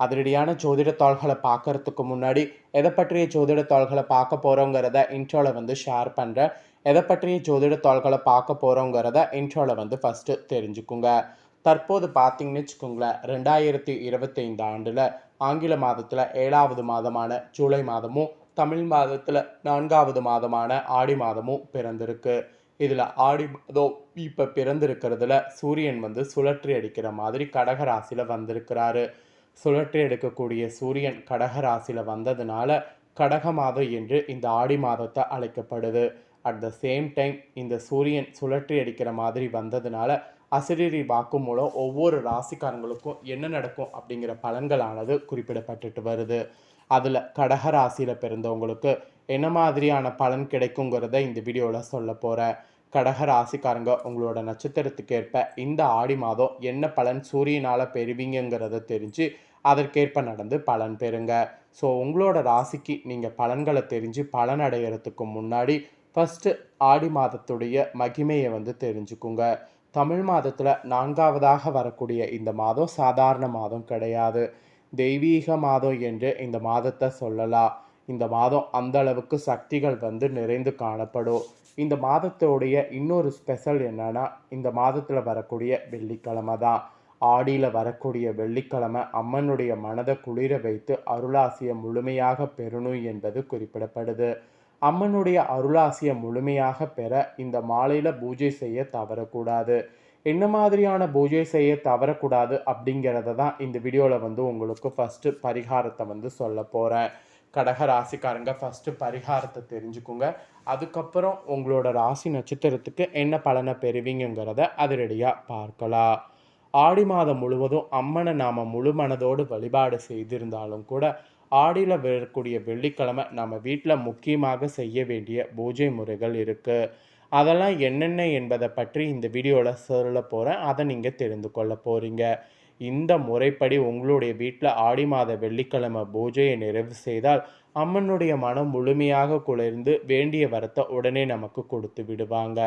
அதிரடியான ஜோதிட தாள்களை பார்க்கறதுக்கு முன்னாடி எதை பற்றிய ஜோதிட தாள்களை பார்க்க போகிறோங்கிறத இன்ட்ரோவில் வந்து ஷேர் பண்ணுறேன் எதை பற்றிய ஜோதிட தாள்களை பார்க்க போகிறோங்கிறத இன்ட்ரோவில் வந்து ஃபஸ்ட்டு தெரிஞ்சுக்குங்க. தற்போது பார்த்தீங்கன்னு வச்சுக்கோங்களேன் ரெண்டாயிரத்தி இருபத்தைந்து ஆண்டில் ஆங்கில மாதத்தில் ஏழாவது மாதமான ஜூலை மாதமும் தமிழ் மாதத்தில் நான்காவது மாதமான ஆடி மாதமும் பிறந்திருக்கு. இதில் ஆடி மாதம் இப்போ பிறந்திருக்கிறதுல சூரியன் வந்து சுழற்றி அடிக்கிற மாதிரி கடகராசியில் வந்திருக்கிறாரு. சுழற்றி எடுக்கக்கூடிய சூரியன் கடக ராசியில் வந்ததுனால கடக மாதம் என்று இந்த ஆடி மாதத்தை அழைக்கப்படுது. அட் த சேம் டைம் இந்த சூரியன் சுழற்றி அடிக்கிற மாதிரி வந்ததுனால அசிரியரி வாக்கு மூலம் ஒவ்வொரு ராசிக்காரங்களுக்கும் என்ன நடக்கும் அப்படிங்கிற பலன்களானது குறிப்பிடப்பட்டுட்டு வருது. அதில் கடக ராசியில் பிறந்தவங்களுக்கு என்ன மாதிரியான பலன் கிடைக்குங்கிறத இந்த வீடியோவில் சொல்ல போகிறேன் கடக ராசிக்காரங்க உங்களோட நட்சத்திரத்துக்கு ஏற்ப இந்த ஆடி மாதம் என்ன பலன் சூரியனால் பெறுவீங்கங்கிறத தெரிஞ்சு அதற்கேற்ப நடந்து பலன் பெறுங்க. ஸோ உங்களோட ராசிக்கு நீங்கள் பலன்களை தெரிஞ்சு பலன் அடையிறதுக்கு முன்னாடி ஃபஸ்ட்டு ஆடி மாதத்துடைய மகிமையை வந்து தெரிஞ்சுக்குங்க. தமிழ் மாதத்தில் நான்காவதாக வரக்கூடிய இந்த மாதம் சாதாரண மாதம் கிடையாது. தெய்வீக மாதம் என்று இந்த மாதத்தை சொல்லலாம். இந்த மாதம் அந்த அளவுக்கு சக்திகள் வந்து நிறைந்து காணப்படும். இந்த மாதத்தோடைய இன்னொரு ஸ்பெஷல் என்னன்னா இந்த மாதத்தில் வரக்கூடிய வெள்ளிக்கிழமை தான். ஆடியில் வரக்கூடிய வெள்ளிக்கிழமை அம்மனுடைய மனதை குளிர வைத்து அருளாசியை முழுமையாக பெறணும் என்பது குறிப்பிடப்படுது. அம்மனுடைய அருளாசியை முழுமையாக பெற இந்த மாலையில் பூஜை செய்ய தவறக்கூடாது. என்ன மாதிரியான பூஜை செய்ய தவறக்கூடாது அப்படிங்கிறத தான் இந்த வீடியோவில் வந்து உங்களுக்கு ஃபஸ்ட்டு பரிகாரத்தை வந்து சொல்ல போகிறேன் கடக ராசிக்காரங்க ஃபஸ்ட்டு பரிகாரத்தை தெரிஞ்சுக்குங்க. அதுக்கப்புறம் உங்களோட ராசி நட்சத்திரத்துக்கு என்ன பலனை பெறுவீங்கிறத அதிரடியாக பார்க்கலாம். ஆடி மாதம் முழுவதும் அம்மனை நாம் முழு மனதோடு வழிபாடு செய்திருந்தாலும் கூட ஆடியில் வரக்கூடிய வெள்ளிக்கிழமை நம்ம வீட்டில் முக்கியமாக செய்ய வேண்டிய பூஜை முறைகள் இருக்குது அதெல்லாம் என்னென்ன என்பதை பற்றி இந்த வீடியோவில் சொல்ல போகிறேன் அதை நீங்கள் தெரிந்து கொள்ள போகிறீங்க இந்த முறைப்படி உங்களுடைய வீட்டில் ஆடி மாத வெள்ளிக்கிழமை பூஜையை நிறைவு செய்தால் அம்மனுடைய மனம் முழுமையாக குளிர்ந்து வேண்டிய வரத்தை உடனே நமக்கு கொடுத்து விடுவாங்க.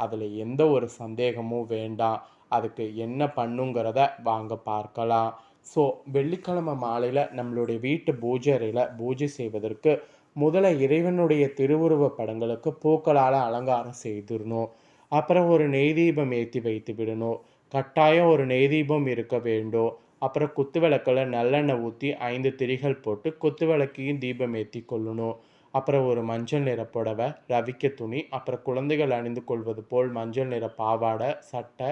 அதில் எந்த ஒரு சந்தேகமும் வேண்டாம். அதுக்கு என்ன பண்ணுங்கிறத வாங்க பார்க்கலாம். ஸோ வெள்ளிக்கிழமை மாலையில் நம்மளுடைய வீட்டு பூஜை அறையில் பூஜை செய்வதற்கு முதல்ல இறைவனுடைய திருவுருவ படங்களுக்கு பூக்களால் அலங்காரம் செய்திடணும். அப்புறம் ஒரு நெய் தீபம் ஏற்றி வைத்து விடணும். கட்டாயம் ஒரு நெய் தீபம் இருக்க வேண்டும். அப்புறம் குத்து விளக்கில் நல்லெண்ணெய் ஊற்றி ஐந்து திரிகள் போட்டு குத்து விளக்கையும் தீபம் ஏற்றி கொள்ளணும். அப்புறம் ஒரு மஞ்சள் நிற புடவை ரவிக்க துணி அப்புறம் குழந்தைகள் அணிந்து கொள்வது போல் மஞ்சள் நிற பாவாடை சட்டை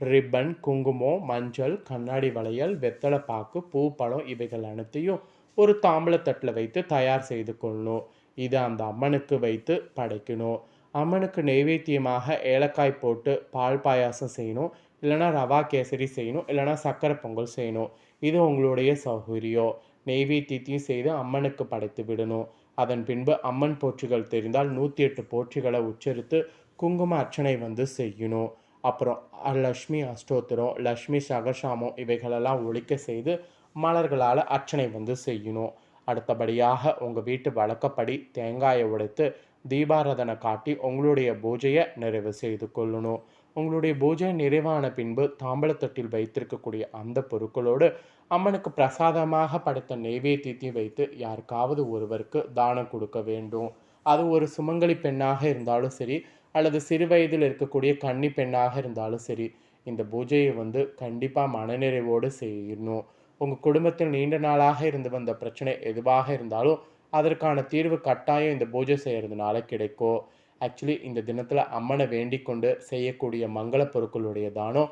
ரிப்பன் குங்குமம் மஞ்சள் கண்ணாடி வளையல் வெத்தலை பாக்கு பூ பழம் இவைகள் அனைத்தையும் ஒரு தாம்பளத்தட்டில் வைத்து தயார் செய்து கொள்ளணும் இதை அந்த அம்மனுக்கு வைத்து படைக்கணும். அம்மனுக்கு நெய்வேத்தியமாக ஏலக்காய் போட்டு பால் பாயாசம் செய்யணும். இல்லைனா ரவா கேசரி செய்யணும். இல்லைனா சக்கரை பொங்கல் செய்யணும். இது உங்களுடைய சௌகரியம். நெய்வேத்தியத்தையும் செய்து அம்மனுக்கு படைத்து விடணும். அதன் பின்பு அம்மன் போற்றிகள் தெரிந்தால் நூற்றி எட்டு போற்றிகளை உச்சரித்து குங்கும அர்ச்சனை வந்து செய்யணும் அப்புறம் லக்ஷ்மி அஷ்டோத்திரம் லக்ஷ்மி சகசாமம் இவைகளெல்லாம் ஒழிக்க செய்து மலர்களால் அர்ச்சனை வந்து செய்யணும் அடுத்தபடியாக உங்கள் வீட்டு வழக்கப்படி தேங்காயை உடைத்து தீபாராதனை காட்டி உங்களுடைய பூஜையை நிறைவு செய்து கொள்ளணும். உங்களுடைய பூஜை நிறைவான பின்பு தாம்பழத்தட்டில் வைத்திருக்கக்கூடிய அந்த பொருட்களோடு அம்மனுக்கு பிரசாதமாக படைத்த நெய்வேத்தியத்தையும் வைத்து யாருக்காவது ஒருவருக்கு தானம் கொடுக்க வேண்டும். அது ஒரு சுமங்கலி பெண்ணாக இருந்தாலும் சரி அல்லது சிறு வயதில் இருக்கக்கூடிய கன்னி பெண்ணாக இருந்தாலும் சரி இந்த பூஜையை வந்து கண்டிப்பாக மனநிறைவோடு செய்யணும். உங்கள் குடும்பத்தில் நீண்ட நாளாக இருந்து வந்த பிரச்சனை எதுவாக இருந்தாலும் அதற்கான தீர்வு கட்டாயம் இந்த பூஜை செய்கிறதுனால கிடைக்கும். ஆக்சுவலி இந்த தினத்தில் அம்மனை வேண்டிக் கொண்டு செய்யக்கூடிய மங்கள பொருட்களுடைய தானம்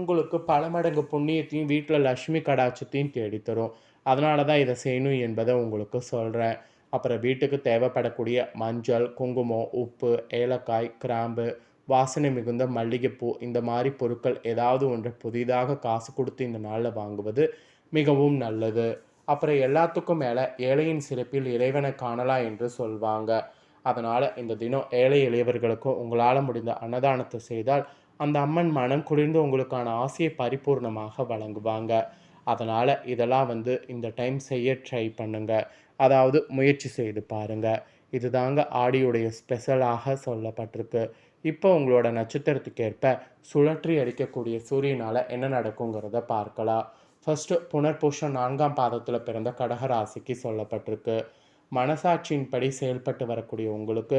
உங்களுக்கு பல மடங்கு புண்ணியத்தையும் வீட்டில் லக்ஷ்மி கடாட்சத்தையும் தேடித்தரும். அதனால தான் இதை செய்யணும் என்பதை உங்களுக்கு சொல்கிறேன் அப்புறம் வீட்டுக்கு தேவைப்படக்கூடிய மஞ்சள் குங்குமம் உப்பு ஏலக்காய் கிராம்பு வாசனை மிகுந்த மல்லிகைப்பூ இந்த மாதிரி பொருட்கள் ஏதாவது ஒன்று புதிதாக காசு கொடுத்து இந்த நாளில் வாங்குவது மிகவும் நல்லது. அப்புறம் எல்லாத்துக்கும் மேலே ஏழையின் சிறப்பில் இறைவனை காணலாம் என்று சொல்வாங்க. அதனால் இந்த தினம் ஏழை எளியவர்களுக்கும் உங்களால் முடிந்த அன்னதானத்தை செய்தால் அந்த அம்மன் மனம் குளிர்ந்து உங்களுக்கான ஆசையை பரிபூர்ணமாக வழங்குவாங்க. அதனால் இதெல்லாம் வந்து இந்த டைம் செய்ய ட்ரை பண்ணுங்க. அதாவது முயற்சி செய்து பாருங்க. இதுதாங்க ஆடியுடைய ஸ்பெஷலாக சொல்லப்பட்டிருக்கு. இப்போ உங்களோட நட்சத்திரத்துக்கு ஏற்ப சுழற்றி அடிக்கக்கூடிய சூரியனால் என்ன நடக்குங்கிறத பார்க்கலாம். ஃபர்ஸ்ட் புனர்பூஷம் நான்காம் பாதத்தில் பிறந்த கடகராசிக்கு சொல்லப்பட்டிருக்கு. மனசாட்சியின்படி செயல்பட்டு வரக்கூடிய உங்களுக்கு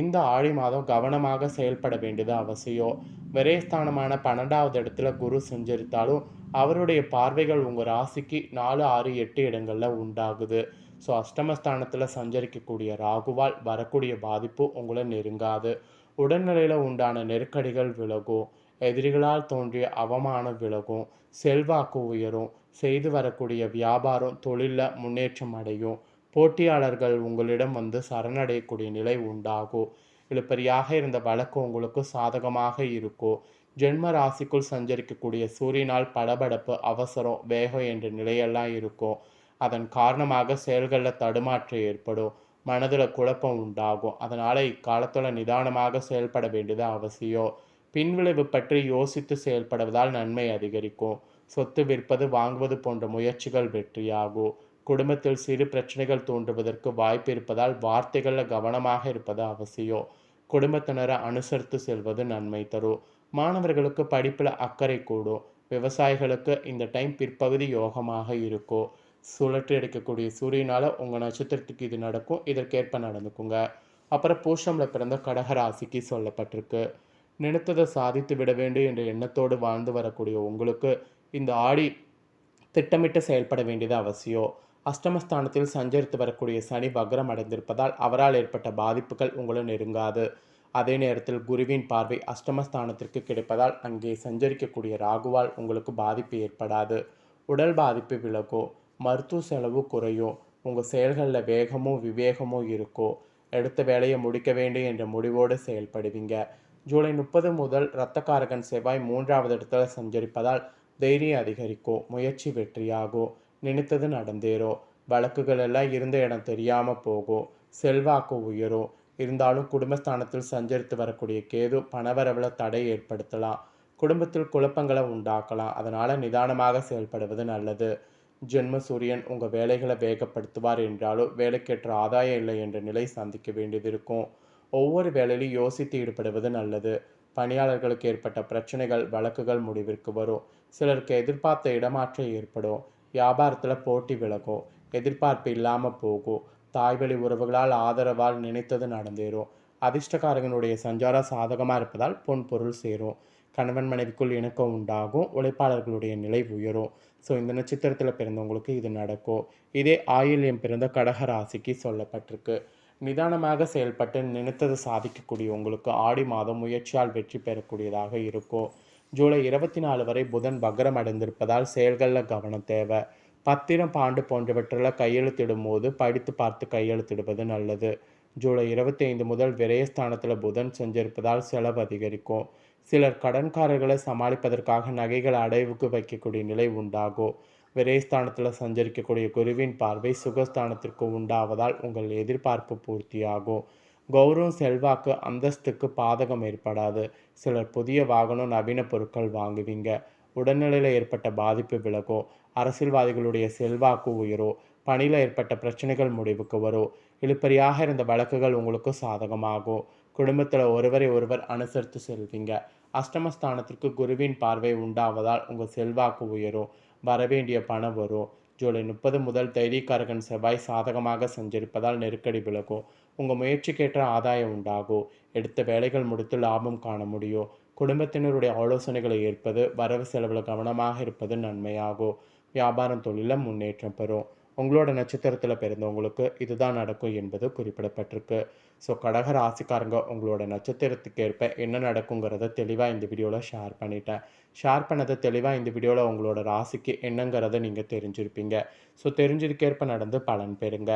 இந்த ஆடி மாதம் கவனமாக செயல்பட வேண்டியது அவசியம். விரயஸ்தானமான பன்னெண்டாவது இடத்துல குரு செஞ்சரித்தாலும் அவருடைய பார்வைகள் உங்கள் ராசிக்கு நாலு ஆறு எட்டு இடங்களில் உண்டாகுது. ஸோ அஷ்டமஸ்தானத்தில் சஞ்சரிக்கக்கூடிய ராகுவால் வரக்கூடிய பாதிப்பு உங்களை நெருங்காது. உடல்நிலையில் உண்டான நெருக்கடிகள் விலகும். எதிரிகளால் தோன்றிய அவமானம் விலகும். செல்வாக்கு உயரும். செய்து வரக்கூடிய வியாபாரம் தொழிலில் முன்னேற்றம் அடையும். போட்டியாளர்கள் உங்களிடம் வந்து சரணடையக்கூடிய நிலை உண்டாகும் இழுப்பறியாக இருந்த வழக்கு உங்களுக்கு சாதகமாக இருக்கும் ஜென்ம ராசிக்குள் சஞ்சரிக்கக்கூடிய சூரியனால் படபடப்பு அவசரம் வேகம் என்ற நிலையெல்லாம் இருக்கும் அதன் காரணமாக செயல்களில் தடுமாற்றம் ஏற்படும் மனதில் குழப்பம் உண்டாகும் அதனால் இக்காலத்தில் நிதானமாக செயல்பட வேண்டியது அவசியம். பின்விளைவு பற்றி யோசித்து செயல்படுவதால் நன்மை அதிகரிக்கும். சொத்து விற்பது வாங்குவது போன்ற முயற்சிகள் வெற்றியாகும் குடும்பத்தில் சிறு பிரச்சனைகள் தோன்றுவதற்கு வாய்ப்பு இருப்பதால் வார்த்தைகளில் கவனமாக இருப்பது அவசியம். குடும்பத்தினரை அனுசரித்து செல்வது நன்மை தரும் மாணவர்களுக்கு படிப்பில் அக்கறை கூடும். விவசாயிகளுக்கு இந்த டைம் பிற்பகுதி யோகமாக இருக்கும் சுழற்றி அடிக்கக்கூடிய சூரியனால் உங்கள் நட்சத்திரத்துக்கு இது நடக்கும். இதற்கேற்ப நடந்துக்குங்க. அப்புறம் பூஷமில் பிறந்த கடகராசிக்கு சொல்லப்பட்டிருக்கு. நினைத்ததை சாதித்து விட வேண்டும் என்ற எண்ணத்தோடு வாழ்ந்து வரக்கூடிய உங்களுக்கு இந்த ஆடி திட்டமிட்டு செயல்பட வேண்டியது அவசியம். அஷ்டமஸ்தானத்தில் சஞ்சரித்து வரக்கூடிய சனி வக்ரம் அடைந்திருப்பதால் அவரால் ஏற்பட்ட பாதிப்புகள் உங்களை நெருங்காது. அதே நேரத்தில் குருவின் பார்வை அஷ்டமஸ்தானத்திற்கு கிடைப்பதால் அங்கே சஞ்சரிக்கக்கூடிய ராகுவால் உங்களுக்கு பாதிப்பு ஏற்படாது. உடல் பாதிப்பு விலகும் மருத்துவ செலவு குறையும் உங்கள் செயல்களில் வேகமோ விவேகமோ இருக்கோ எடுத்த வேலையை முடிக்க வேண்டும் என்ற முடிவோடு செயல்படுவீங்க. ஜூலை முப்பது முதல் இரத்தக்காரகன் செவ்வாய் மூன்றாவது இடத்துல சஞ்சரிப்பதால் தைரியம் அதிகரிக்கும் முயற்சி வெற்றியாகும் நினைத்தது நடந்தேறும் வழக்குகள் எல்லாம் இருந்த இடம் தெரியாமல் போகும் செல்வாக்கு உயரும் இருந்தாலும் குடும்பஸ்தானத்தில் சஞ்சரித்து வரக்கூடிய கேது பணவரவில் தடை ஏற்படுத்தலாம். குடும்பத்தில் குழப்பங்களை உண்டாக்கலாம். அதனால் நிதானமாக செயல்படுவது நல்லது. ஜென்ம சூரியன் உங்கள் வேலைகளை வேகப்படுத்துவார் என்றாலும் வேலைக்கேற்ற ஆதாயம் இல்லை என்ற நிலை சந்திக்க வேண்டியது இருக்கும். ஒவ்வொரு வேலையிலும் யோசித்து ஈடுபடுவது நல்லது. பணியாளர்களுக்கு ஏற்பட்ட பிரச்சனைகள் வழக்குகள் முடிவிற்கு வரும். சிலருக்கு எதிர்பார்த்த இடமாற்றம் ஏற்படும். வியாபாரத்தில் போட்டி விலகும் எதிர்பார்ப்பு இல்லாமல் போகும் தாய்வழி உறவுகளால் ஆதரவால் நினைத்தது நடந்தேறும் அதிர்ஷ்டக்காரகனுடைய சஞ்சாரம் சாதகமாக இருப்பதால் பொன் பொருள் சேரும் கணவன் மனைவிக்குள் இணக்கம் உண்டாகும் உழைப்பாளர்களுடைய நிலை உயரும் ஸோ இந்த நட்சத்திரத்தில் பிறந்தவங்களுக்கு இது நடக்கும் இதே ஆயில்யம் பிறந்த கடக ராசிக்கு சொல்லப்பட்டிருக்கு. நிதானமாக செயல்பட்டு நினைத்தது சாதிக்கக்கூடிய உங்களுக்கு ஆடி மாதம் முயற்சியால் வெற்றி பெறக்கூடியதாக இருக்கும் ஜூலை இருபத்தி நாலு வரை புதன் பக்ரம் அடைந்திருப்பதால் செயல்களில் கவனம் தேவை. பத்திரம் பாண்டு போன்றவற்றில் கையெழுத்திடும் போது படித்து பார்த்து கையெழுத்திடுவது நல்லது. ஜூலை இருபத்தி ஐந்து முதல் விரயஸ்தானத்தில் புதன் செஞ்சிருப்பதால் செலவு அதிகரிக்கும். சிலர் கடன்காரர்களை சமாளிப்பதற்காக நகைகள் அடைவுக்கு வைக்கக்கூடிய நிலை உண்டாகும். விரயஸ்தானத்தில் சஞ்சரிக்கக்கூடிய குருவின் பார்வை சுகஸ்தானத்திற்கு உண்டாவதால் உங்கள் எதிர்பார்ப்பு பூர்த்தியாகும். கௌரவம் செல்வாக்கு அந்தஸ்துக்கு பாதகம் ஏற்படாது. சிலர் புதிய வாகனம் நவீன பொருட்கள் வாங்குவீங்க. உடல்நிலையில் ஏற்பட்ட பாதிப்பு விலகும் அரசியல்வாதிகளுடைய செல்வாக்கு உயரும் பணியில் ஏற்பட்ட பிரச்சனைகள் முடிவுக்கு வரும் இழுப்பறியாக இருந்த வழக்குகள் உங்களுக்கு சாதகமாகும் குடும்பத்தில் ஒருவரை ஒருவர் அனுசரித்து செல்வீங்க. அஷ்டமஸ்தானத்திற்கு குருவின் பார்வை உண்டாவதால் உங்கள் செல்வாக்கு உயரும் வரவேண்டிய பணம் வரும் ஜூலை முப்பது முதல் தைரியக்காரகன் செவ்வாய் சாதகமாக சஞ்சரிப்பதால் நெருக்கடி விலகும் உங்கள் முயற்சிக்கேற்ற ஆதாயம் உண்டாகும் எடுத்த வேலைகள் முடித்து லாபம் காண முடியும் குடும்பத்தினருடைய ஆலோசனைகளை ஏற்பது வரவு செலவில் கவனமாக இருப்பது நன்மையாகும் வியாபாரம் தொழிலில் முன்னேற்றம் பெறும். உங்களோட நட்சத்திரத்தில் பிறந்தவங்களுக்கு இதுதான் நடக்கும் என்பது குறிப்பிடப்பட்டிருக்கு. ஸோ கடக ராசிக்காரங்க உங்களோட நட்சத்திரத்துக்கு ஏற்ப என்ன நடக்குங்கிறத தெளிவாக இந்த வீடியோவில் ஷேர் பண்ணிட்டேன். ஷேர் பண்ணதை தெளிவாக இந்த வீடியோவில் உங்களோட ராசிக்கு என்னங்கிறத நீங்கள் தெரிஞ்சிருப்பீங்க. ஸோ தெரிஞ்சதுக்கேற்ப நடந்து பலன் பெறுங்க.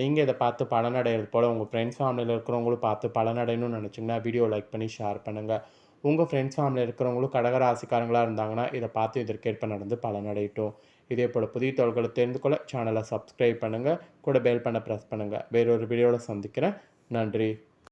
நீங்கள் இதை பார்த்து பலனடைகிறது போல் உங்கள் ஃப்ரெண்ட்ஸ் ஃபேமிலியில் இருக்கிறவங்களும் பார்த்து பலனடையணும்னு நினச்சிங்கன்னா வீடியோ லைக் பண்ணி ஷேர் பண்ணுங்கள் உங்கள் ஃப்ரெண்ட்ஸ் ஃபேமிலியில் இருக்கிறவங்களும் கடக ராசிக்காரங்களாக இருந்தாங்கன்னா இதை பார்த்து இதற்கேற்ப நடந்து பலனடையட்டும் இதே போல் புதிய தகவல்களை தெரிந்து கொள்ள சேனலை சப்ஸ்கிரைப் பண்ணுங்கள் கூட பெல் பண்ண ப்ரெஸ் பண்ணுங்கள் வேறொரு வீடியோவில் சந்திக்கிறேன். நன்றி.